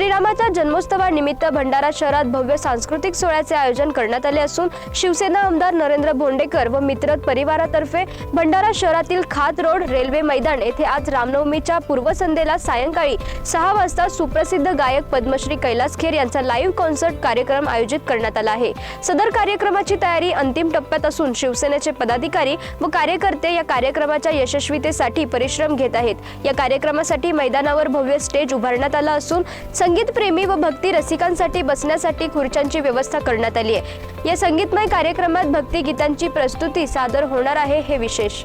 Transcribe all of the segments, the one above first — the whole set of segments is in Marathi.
श्रीरामाच्या जन्मोत्सवानिमित्त भंडारा शहरात भव्य सांस्कृतिक सोहळ्याचे आयोजन करण्यात आले असून शिवसेना आमदार नरेंद्र भोंडेकर व मित्र परिवारातर्फे भंडारा शहरातील खात रोड रेल्वे मैदान येथे आज रामनवमीच्या पूर्वसंध्येला सायंकाळी सहा वाजता सुप्रसिद्ध गायक पद्मश्री कैलास खेर यांचा लाईव्ह कॉन्सर्ट कार्यक्रम आयोजित करण्यात आला आहे. सदर कार्यक्रमाची तयारी अंतिम टप्प्यात असून शिवसेनेचे पदाधिकारी व कार्यकर्ते या कार्यक्रमाच्या यशस्वीतेसाठी परिश्रम घेत आहेत. या कार्यक्रमासाठी मैदानावर भव्य स्टेज उभारण्यात आला असून संगीतप्रेमी व भक्ती रसिकांसाठी बसण्यासाठी खुर्च्यांची व्यवस्था करण्यात आली आहे. या संगीतमय कार्यक्रमात भक्तिगीतांची प्रस्तुती सादर होणार आहे हे विशेष.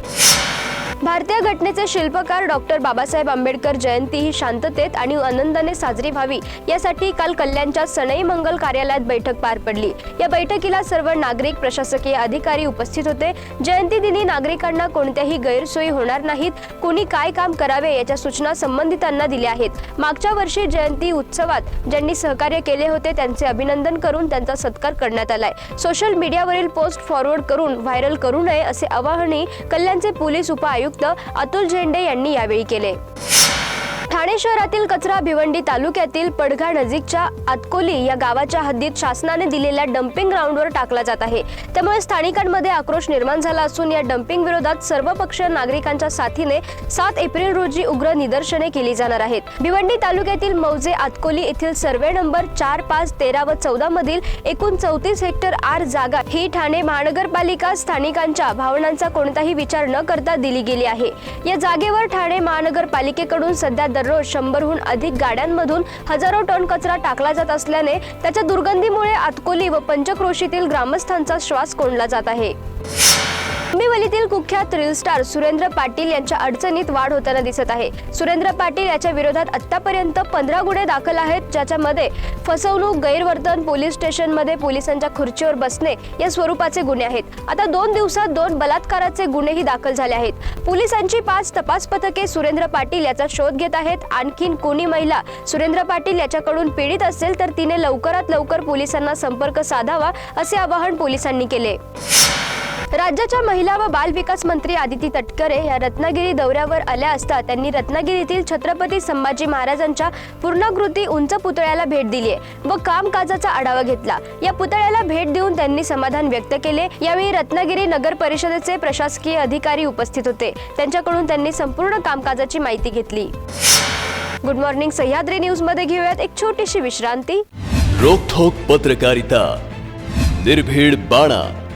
भारतीय घटनेचे शिल्पकार डॉक्टर बाबासाहेब आंबेडकर जयंती ही शांततेत आणि आनंदाने साजरी व्हावी यासाठी काल कल्याणच्या सनई मंगल कार्यालयात बैठक पार पडली. या बैठकीला सर्व नागरिक प्रशासकीय अधिकारी उपस्थित होते. जयंती दिनी नागरिकांना कोणत्याही गैरसोयी होणार नाहीत. कोणी काय काम करावे याच्या सूचना संबंधितांना दिल्या आहेत. मागच्या वर्षी जयंती उत्सवात ज्यांनी सहकार्य केले होते त्यांचे अभिनंदन करून त्यांचा सत्कार करण्यात आलाय. सोशल मीडियावरील पोस्ट फॉरवर्ड करून व्हायरल करू नये असे आवाहनही कल्याणचे पोलीस उपआयुक्त अतुल झेंडे यांनी यावेळी केले. ठाणे शहरातील कचरा भिवंडी तालुक्यातील पडघा नजीकच्या आतकोली या गावाच्या हद्दीत शासनाने दिलेल्या डम्पिंग ग्राउंडवर टाकला जात आहे. त्यामुळे स्थानिकांमध्ये आक्रोश निर्माण झाला असून या डम्पिंग विरोधात सर्वपक्षीय नागरिकांच्या साथीने सात एप्रिल रोजी उग्र निदर्शने केली जाणार आहेत. भिवंडी तालुक्यातील मौजे आतकोली येथील सर्वे नंबर चार पाच तेरा व चौदा मधील एकूण चौतीस हेक्टर आर जागा ही ठाणे महानगरपालिका स्थानिकांच्या भावनांचा कोणताही विचार न करता दिली गेली आहे. या जागेवर ठाणे महानगरपालिकेकडून सध्या दररोज शंभरहून अधिक गाड्यांमधून हजारो टन कचरा टाकला जात असल्याने त्याच्या दुर्गंधीमुळे आतकोली व पंचक्रोशीतील ग्रामस्थांचा श्वास कोंडला जात आहे. आंबिवलीतील कुख्यात रील स्टार सुरेंद्र पाटील यांच्या अडचणीत वाढ होताना दिसत आहे. सुरेंद्र पाटील याच्या विरोधात आतापर्यंत पंधरा गुन्हे दाखल आहेत ज्याच्यामध्ये फसवणूक गैरवर्तन पोलीस स्टेशनमध्ये पोलिसांच्या खुर्चीवर बसणे या स्वरूपाचे गुन्हे आहेत. आता दोन दिवसात दोन बलात्काराचे गुन्हेही दाखल झाले आहेत. पोलिसांची पाच तपास पथके सुरेंद्र पाटील याचा शोध घेत आहेत. आणखीन कोणी महिला सुरेंद्र पाटील याच्याकडून पीडित असेल तर तिने लवकरात लवकर पोलिसांना संपर्क साधावा असे आवाहन पोलिसांनी केले. राज्याच्या महिला व बाल विकास मंत्री आदिती तटकरे या रत्नागिरी दौऱ्यावर आल्या असता त्यांनी रत्नागिरीतील छत्रपती संभाजी महाराजांच्या पूर्णकृती उंच पुतळ्याला भेट दिली आहे व कामकाजाचा आढावा घेतला. या पुतळ्याला भेट देऊन त्यांनी समाधान व्यक्त केले. यावेळी रत्नागिरी नगर परिषदेचे प्रशासकीय अधिकारी उपस्थित होते. त्यांच्याकडून त्यांनी संपूर्ण कामकाजाची माहिती घेतली. गुड मॉर्निंग सह्याद्री न्यूजमध्ये घेऊयात एक छोटीशी विश्रांती. रोखोक पत्रकारिता. निर्भीड बाणा.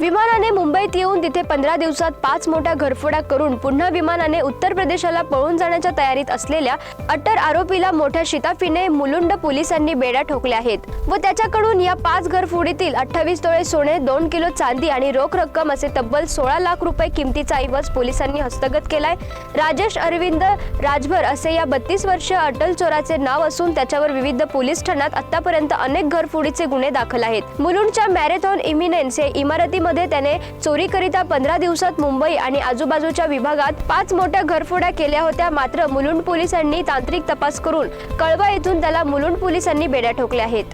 विमानाने मुंबईत येऊन तिथे पंधरा दिवसात पाच मोठ्या घरफोड्या करून पुन्हा विमानाने उत्तर प्रदेशाला पळून जाण्याच्या तयारीत असलेल्या अट्टर आरोपीला मोठ्या शिताफीने मुलुंड पोलिसांनी बेड्या ठोकल्या आहेत व त्याच्याकडून या पाच घरफोडीतील अठ्ठावीस तोळे सोने दोन किलो चांदी आणि रोख रक्कम असे तब्बल सोळा लाख रुपये किमतीचा ऐवज पोलिसांनी हस्तगत केलाय. राजेश अरविंद राजभर असे या बत्तीस वर्ष अटल चोराचे नाव असून त्याच्यावर विविध पोलीस ठाण्यात आतापर्यंत अनेक घरफोडीचे गुन्हे दाखल आहेत. मुलुंडच्या मॅरेथॉन इमिनेन्स इमारती मध्ये त्याने चोरीकरिता पंधरा दिवसात मुंबई आणि आजूबाजूच्या विभागात पाच मोठ्या घरफोड्या केल्या होत्या. मात्र मुलुंड पोलिसांनी तांत्रिक तपास करून कळवा येथून त्याला मुलुंड पोलिसांनी बेड्या ठोकल्या आहेत.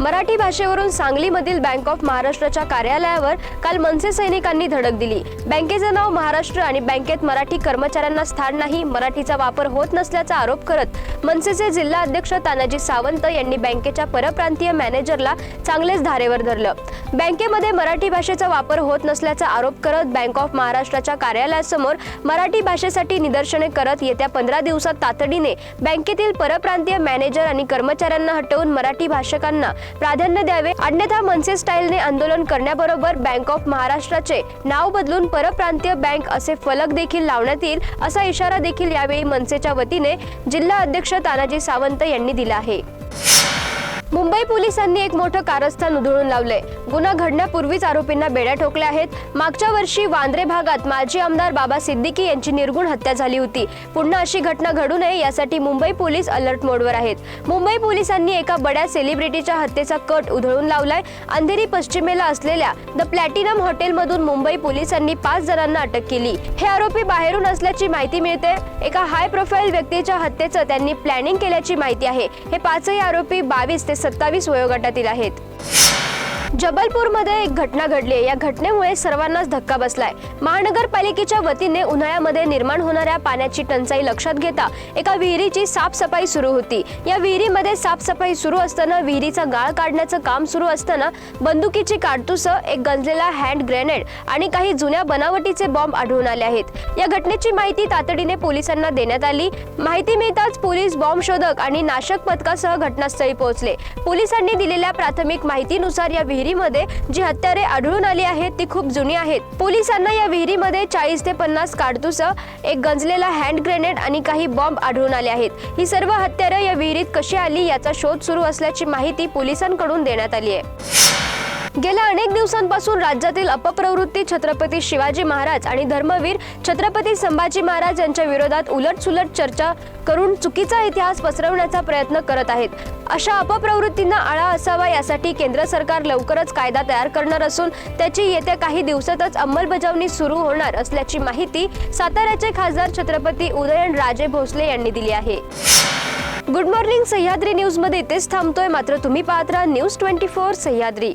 मराठी भाषेवरून सांगलीमधील बँक ऑफ महाराष्ट्राच्या कार्यालयावर काल मनसे सैनिकांनी धडक दिली. बँकेचे नाव महाराष्ट्र आणि बँकेत मराठी कर्मचाऱ्यांना स्थान नाही मराठीचा वापर होत नसल्याचा आरोप करत मनसेचे जिल्हा अध्यक्ष तानाजी सावंत यांनी बँकेच्या परप्रांतीय मॅनेजरला चांगलेच धारेवर धरलं. बँकेमध्ये मराठी भाषेचा वापर होत नसल्याचा आरोप करत बँक ऑफ महाराष्ट्राच्या कार्यालयासमोर मराठी भाषेसाठी निदर्शने करत येत्या पंधरा दिवसात तातडीने बँकेतील परप्रांतीय मॅनेजर आणि कर्मचाऱ्यांना हटवून मराठी भाषकांना प्राधान्य द्यावे. अन्यथा मनसे स्टाईलने आंदोलन करण्याबरोबर बँक ऑफ महाराष्ट्राचे नाव बदलून परप्रांतीय बँक असे फलक देखील लावण्यात येईल असा इशारा देखील यावेळी मनसेच्या वतीने जिल्हा अध्यक्ष तानाजी सावंत यांनी दिला आहे. मुंबई पोलिसांनी एक मोठं कारस्थान उधळून लावलंय. गुन्हा घडण्यापूर्वीच आरोपींना बेड्या ठोकल्या आहेत. मागच्या वर्षी वांद्रे भागात माजी आमदार बाबा सिद्दीकी यांची निर्गुण हत्या झाली होती. पुन्हा अशी घटना घडू नये यासाठी मुंबई पोलीस अलर्ट मोडवर आहेत. मुंबई पोलिसांनी एका बड्या सेलिब्रिटीच्या हत्येचा कट उधळून लावलाय. अंधेरी पश्चिमेला असलेल्या द प्लॅटिनम हॉटेलमधून मुंबई पोलिसांनी पाच जणांना अटक केली. हे आरोपी बाहेरून असल्याची माहिती मिळते. एका हाय प्रोफाईल व्यक्तीच्या हत्येचं त्यांनी प्लॅनिंग केल्याची माहिती आहे. हे पाचही आरोपी बावीस ते सत्तावीस वयोगटातील आहेत. जबलपूरमध्ये एक घटना घडली या घटनेमुळे सर्वांनाच धक्का बसलाय. महानगरपालिकेच्या वतीने उन्हाळ्यामध्ये निर्माण होणाऱ्या पाण्याची टंचाई लक्षात घेता एका विहिरीची साफसफाई सुरू होती. या विहिरीमध्ये साफसफाई सुरू असताना विहिरीचा गाळ काढण्याचं काम सुरू असताना बंदुकीची काडतुस एक गंजलेला हँड ग्रेनेड आणि काही जुन्या बनावटीचे बॉम्ब आढळून आले आहेत. या घटनेची माहिती तातडीने पोलिसांना देण्यात आली. माहिती मिळताच पोलीस बॉम्ब शोधक आणि नाशक पथकासह घटनास्थळी पोहोचले. पोलिसांनी दिलेल्या प्राथमिक माहितीनुसार या विहिरीमध्ये जी हत्यारे आढळून आली आहेत ती खूप जुनी आहेत. पोलिसांना या विहिरीमध्ये चाळीस ते पन्नास काडतुस एक गंजलेला हँड ग्रेनेड आणि काही बॉम्ब आढळून आले आहेत. ही सर्व हत्यारे या विहिरीत कशी आली याचा शोध सुरू असल्याची माहिती पोलिसांकडून देण्यात आली आहे. गेल्या अनेक दिवसांपासून राज्यातील अपप्रवृत्ती छत्रपती शिवाजी महाराज आणि धर्मवीर छत्रपती संभाजी महाराज यांच्या विरोधात उलटसुलट चर्चा करून चुकीचा इतिहास पसरवण्याचा प्रयत्न करत आहेत. अशा अपप्रवृत्तींना आळा असावा यासाठी केंद्र सरकार लवकरच कायदा तयार करणार असून त्याची येत्या काही दिवसातच अंमलबजावणी सुरू होणार असल्याची माहिती साताऱ्याचे खासदार छत्रपती उदयन राजे भोसले यांनी दिली आहे. गुड मॉर्निंग सह्याद्री न्यूजमध्ये इथेच थांबतोय. मात्र तुम्ही पाहत राहा न्यूज ट्वेंटी फोर सह्याद्री.